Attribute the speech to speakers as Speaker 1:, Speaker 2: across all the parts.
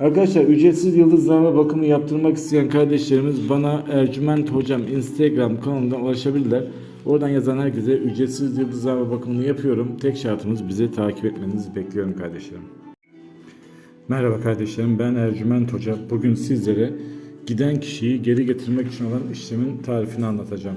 Speaker 1: Arkadaşlar ücretsiz yıldızlama bakımı yaptırmak isteyen kardeşlerimiz bana Ercüment Hocam Instagram kanalından ulaşabilirler. Oradan yazan herkese ücretsiz yıldızlama bakımını yapıyorum. Tek şartımız bizi takip etmenizi bekliyorum kardeşlerim. Merhaba kardeşlerim ben Ercüment Hoca. Bugün sizlere giden kişiyi geri getirmek için olan işlemin tarifini anlatacağım.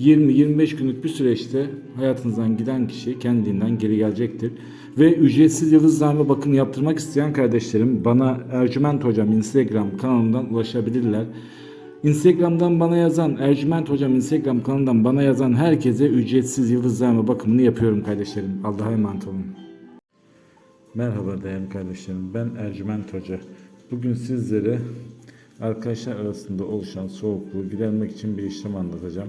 Speaker 1: 20-25 günlük bir süreçte hayatınızdan giden kişi kendiliğinden geri gelecektir. Ve ücretsiz yıldızlarla bakım yaptırmak isteyen kardeşlerim bana Ercüment Hocam Instagram kanalından ulaşabilirler. Instagram'dan bana yazan, Ercüment Hocam Instagram kanalından bana yazan herkese ücretsiz yıldızlarla bakımını yapıyorum kardeşlerim. Allah'a emanet olun. Merhaba değerli kardeşlerim. Ben Ercüment Hoca. Bugün sizlere arkadaşlar arasında oluşan soğukluğu gidermek için bir işlem anlatacağım.